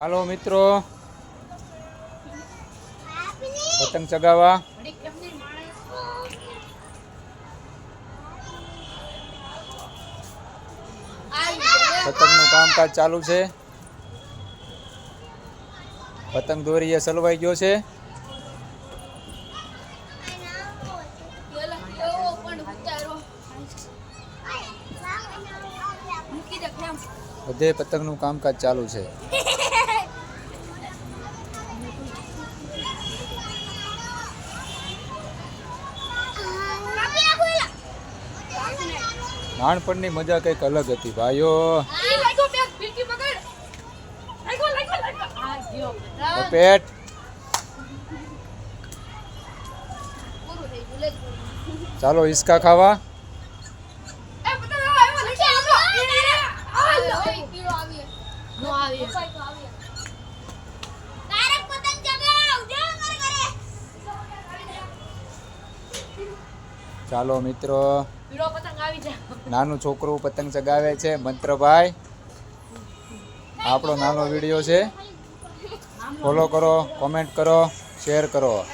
હાલો મિત્રો. પતંગ ચગાવવા. પતંગનું કામકાજ ચાલુ છે. પતંગ દોરીએ સલવાઈ ગયો છે. બધે પતંગનું કામકાજ ચાલુ છે. નાનપણની મજા કંઈક અલગ હતી ભાઈઓ. પેટ. ચાલો હિસકા ખાવા. ચાલો મિત્રો. નાનું છોકરું પતંગ ચગાવે છે, મંત્રભાઈ. આપણો નાનો વીડિયો છે. ફોલો કરો કોમેન્ટ કરો શેર કરો.